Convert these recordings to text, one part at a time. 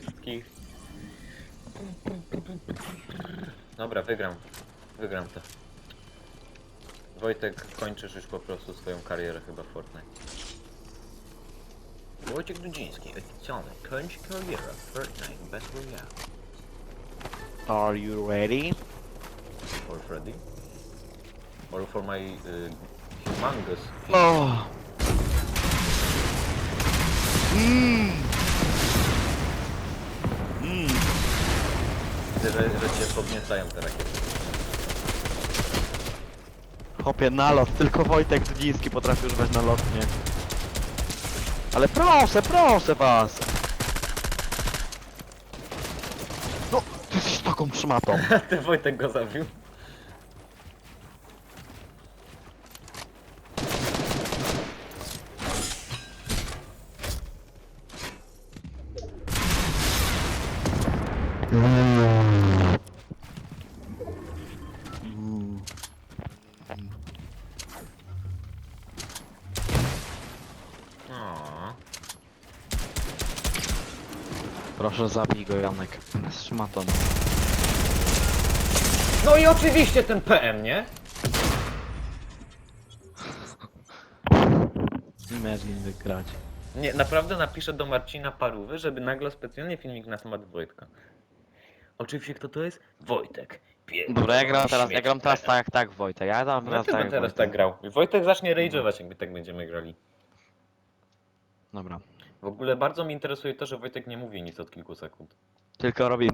wszystkich. Dobra, wygram. Wygram to. Wojtek, kończysz już po prostu swoją karierę chyba w Fortnite. Wojciech Dudziński, oficjalny, kończ karierę w Fortnite Battle Royale. Are you ready? For Freddy? Or for my y, humongous Oh. Mmm. Widzę, że, że cię podniecają te rakiety. Hopie, nalot. Tylko Wojtek Dudziński potrafi używać nalotnie. Ale proszę, proszę was! No, ty jesteś taką szmatą. Ty Wojtek go zabił. Proszę zabij go, Janek. Z szmatą. No i oczywiście ten PM, nie? Imagine wygrać. Nie, naprawdę napiszę do Marcina Parówy, żeby nagle specjalnie filmik na temat Wojtka. Oczywiście kto to jest? Wojtek. Dobra, ja gram teraz, ja gram teraz tak tak Wojtek. Ja gram No teraz tak teraz Wojtek. tak grał. Wojtek zacznie rage'ować, jakby tak będziemy grali. Dobra. W ogóle bardzo mnie interesuje to, że Wojtek nie mówi nic od kilku sekund. Tylko robię.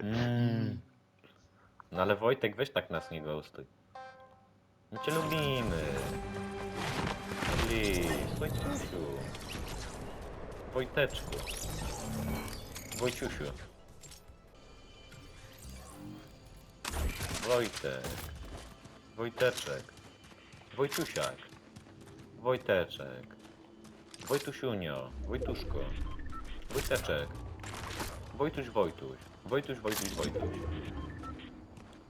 Mm. No ale Wojtek, weź tak nas nie ghostuj. My cię lubimy. Please, Wojciusiu. Wojteczku. Wojciusiu. Wojtek. Wojteczek. Wojciusiak. Wojteczek. Wojtusiunio. Wojtuszko. Wojteczek. Wojtuś Wojtuś. Wojtuś Wojtuś Wojtuś.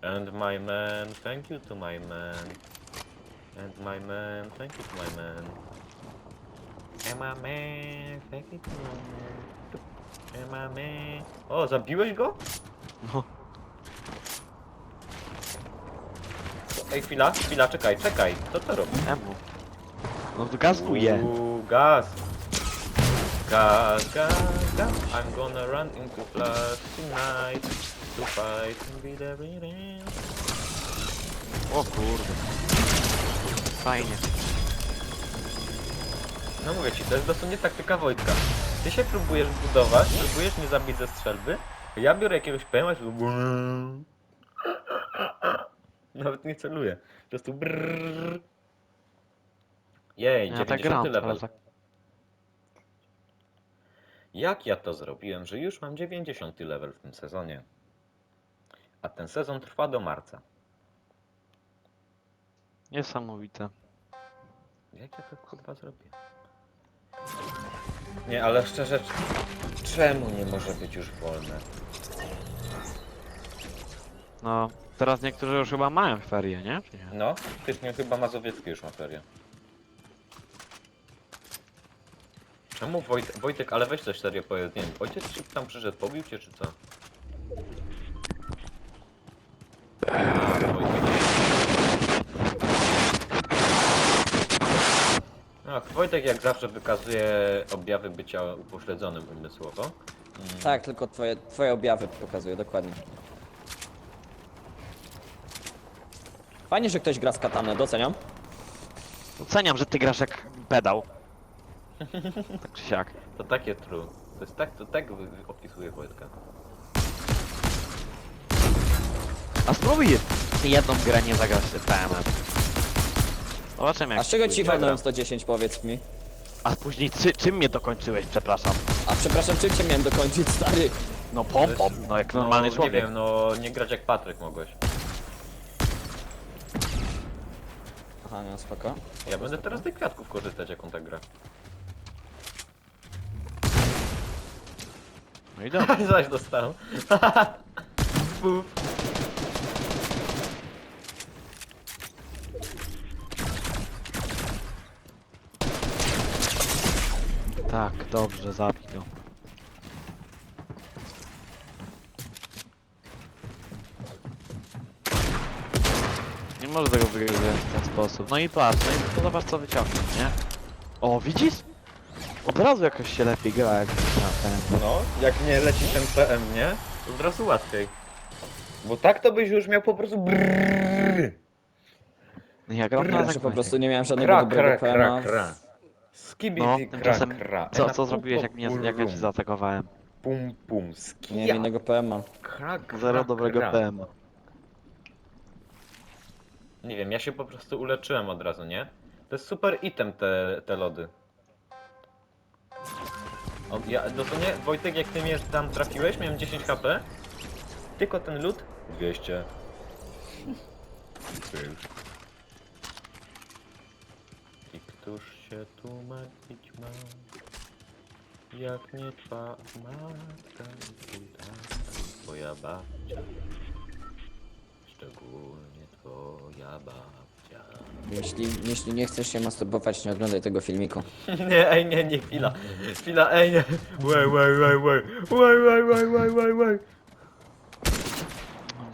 And my man, thank you to my man. And my man, thank you to my man. And my man, thank you to my man. And my man. O, zabiłeś go? No. Ej, chwila, chwila, czekaj, czekaj. Co to robi? Czemu? No to gazuje. Uuu, gaz. Gaz, gaz, gaz. I'm gonna run into flash tonight to fight and be the rhythm. O kurde. Fajnie. No mówię ci, to jest dosłownie taktyka Wojtka. Ty się próbujesz budować, próbujesz mnie zabić ze strzelby, ja biorę jakiegoś PM, nawet nie celuję. Po prostu brrrr. Jej, Ja tak 90 gram, level. ale tak. Jak ja to zrobiłem, że już mam 90 level w tym sezonie? A ten sezon trwa do marca. Niesamowite. Jak ja to kurwa zrobię? Nie, ale szczerze, czemu nie może być już wolne? No, teraz niektórzy już chyba mają ferie, nie? Czy nie? No, faktycznie chyba Mazowiecki już ma ferię. Czemu Wojt Wojtek, ale weź coś serio powiedz, nie wiem, ojciec ci tam przyszedł, pobił cię czy co? A, Wojtek. Ach, Wojtek jak zawsze wykazuje objawy bycia upośledzonym umysłowo. Mm, Tak, tylko twoje, twoje objawy pokazuje, dokładnie. Fajnie, że ktoś gra z katanę, doceniam. Doceniam, że ty grasz jak pedał. Tak czy siak. To takie true. To jest tak, to tak wy- opisuje Wojtka. A spróbuj jedną grę nie zagrać z PM-em. Zobaczymy jak A z czego ci pójdzie. walnąłem 110, powiedz mi? A później czy, czym mnie dokończyłeś, przepraszam? A przepraszam, czym cię miałem dokończyć, stary? No pompą, no jak normalny no, człowiek. Nie wiem, no nie grać jak Patryk mogłeś. Aha, no spoko. Ja będę teraz z tych kwiatków korzystać, jak on tak gra. No i dobrze. Zaś dostałem. Tak, dobrze, zabij go. Nie może tego wygrać w ten sposób. No i patrz, no i zobacz co wyciągnął, nie? O, widzisz? Od razu jakoś się lepiej gra jak na ten. No, jak nie leci ten PM, nie? To od razu łatwiej. Bo tak to byś już miał po prostu brrrr. No Ja gram na że tak po prostu nie miałem żadnego Kra, dobrego kra, PMA. kra, kra. Skibidi, No, kra, tymczasem kra. co, Ena co zrobiłeś jak, mnie, jak ja ci rum. zaatakowałem? Pum, pum, Nie skija. miałem innego PMA. Kra, kra, Zero dobrego kra. PM. Nie wiem, ja się po prostu uleczyłem od razu, nie? To jest super item te, te lody. O, ja, dosłownie, Wojtek, jak ty mnie tam trafiłeś, miałem 10 HP. Tylko ten lód? 200. Był. I któż się tu martwić ma? Jak nie twa matka, i tata, i twoja babcia. Szczególnie twoja babcia. Jeśli, jeśli nie chcesz się masturbować, nie oglądaj tego filmiku. Nie, ej, nie, nie, chwila. Chwila, ej, nie. Łej, łej, łej, łej. Łej, łej, łej, łej, łej, łej.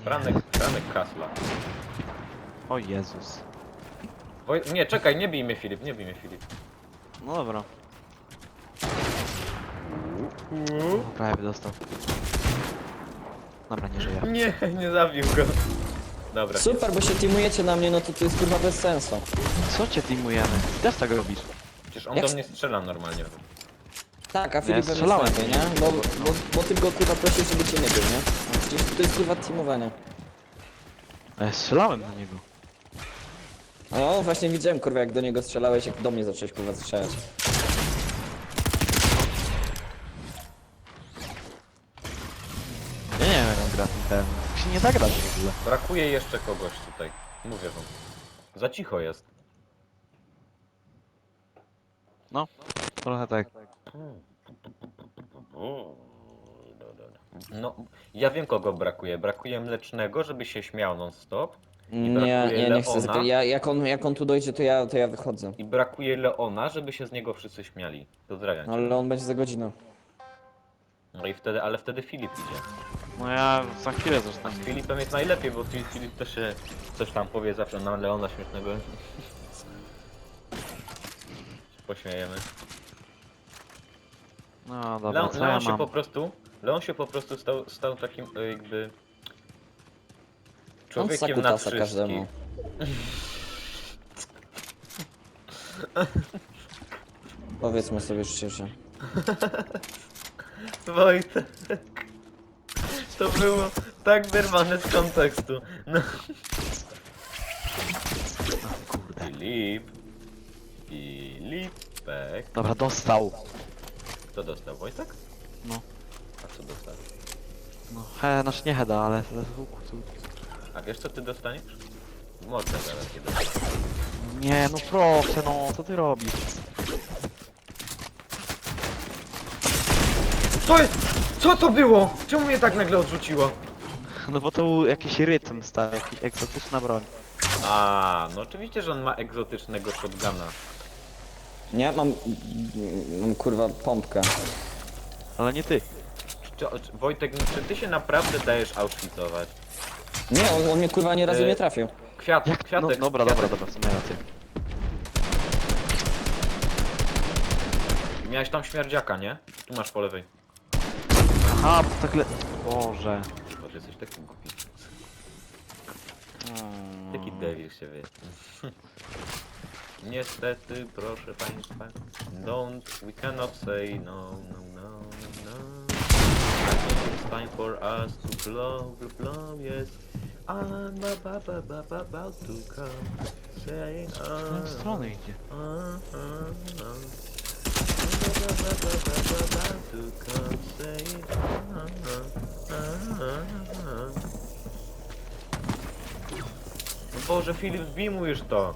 Franek, Franek Kasla. O Jezus. Woj... Nie, czekaj, nie bij mnie Filip, nie bij mnie Filip. No dobra. Prawie dostał. Dobra, nie żyję. Nie, nie zabił go. Dobra. Super, bo się teamujecie na mnie, no to to jest kurwa bez sensu. Co cię teamujemy? Ty też tak robisz. Przecież on Jak do mnie strzela normalnie. Tak, a Filip we mnie strzelałem. snajpie, nie? Bo, bo, bo ty go kurwa prosił, żeby cię nie był, nie? Przecież to jest kurwa teamowanie. Ja strzelałem na niego. No właśnie widziałem kurwa jak do niego strzelałeś, jak do mnie zacząłeś kurwa strzelać. Ja nie wiem jak on gra. Tak się nie da grać w ogóle. Brakuje jeszcze kogoś tutaj. Mówię wam. Za cicho jest. No, trochę tak. No, ja wiem kogo brakuje. Brakuje mlecznego, żeby się śmiał non stop. Nie, brakuje nie, nie chcę. Leona. zagry- Ja, jak, on, jak on tu dojdzie, to ja, to ja wychodzę. I brakuje Leona, żeby się z niego wszyscy śmiali. Pozdrawiam cię. Ale on będzie za godzinę. No i wtedy, ale wtedy Filip idzie. No ja za chwilę Z zostanę. Filipem jest najlepiej, bo Filip, Filip też się coś tam powie zawsze na Leona śmiesznego. Się Pośmiejemy. No dobra, Leon, co Leon ja się mam? po prostu. Leon się po prostu stał, stał takim e, jakby. On Człowiekiem sakutasa każdemu. Powiedzmy sobie szczerze. Wojtek. To było tak wyrwane z kontekstu. No. Kurde. Filip. Filipek. Dobra, dostał. Kto dostał? Wojtek? No. A co dostał? No, he, znaczy nie heda, ale z łuku tu. A wiesz co ty dostaniesz? Mordę zaraz cię dostaniesz. Nie, no proszę, no, co ty robisz? Co jest? Co to było? Czemu mnie tak nagle odrzuciło? No bo to był jakiś rytm stary, jakiś egzotyczna broń. A, no oczywiście, że on ma egzotycznego shotguna. Nie, mam... Mam kurwa pompkę. Ale nie ty. Czy, czy, Wojtek, czy ty się naprawdę dajesz Auschwitzować? Nie, on, on mnie kurwa ani razu E, nie trafił. Kwiat, Jak? No, kwiatek, dobra, kwiatek. dobra, dobra, w sumie rację. Miałeś tam śmierdziaka, nie? Tu masz po lewej. Aha, bo tak le... Boże. Bo ty jesteś taki głupi. Taki devil się wie. Niestety, proszę państwa, don't, we cannot say no, no, no, no. Time for us to blow, blow, blow, yes. I'm ba, ba, about to come, saying, W którą uh, stronę idzie? uh, uh, uh. Ba, about to come, saying, uh, uh, uh, uh, uh. No Boże, Filip, zbij mu już to.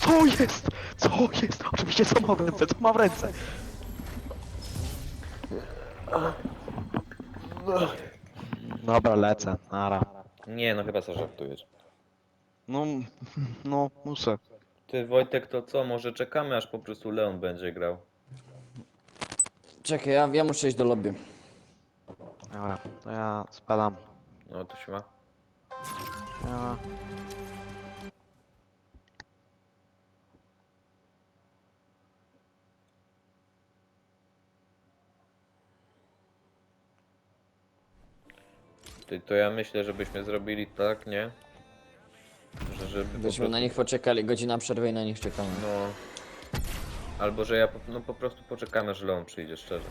Co jest? Co jest? Oczywiście co ma w ręce, co ma w ręce? Dobra, lecę, nara. Nie, no chyba co żartujesz. No, no, muszę. Ty Wojtek, to co? Może czekamy aż po prostu Leon będzie grał. Czekaj, ja, ja muszę iść do lobby. Dobra, to ja spadam. No to się ma. Ja... Ty, to ja myślę, żebyśmy zrobili tak, nie? Że żeby po Byśmy prostu... na nich poczekali, godzina przerwy i na nich czekamy. No... Albo, że ja po, no po prostu poczekamy, aż Leon przyjdzie, szczerze.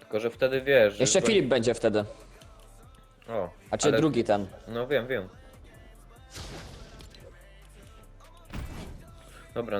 Tylko, że wtedy wiesz... że Jeszcze Filip będzie wtedy. O, A czy ale- drugi ten? No wiem, wiem. Dobra,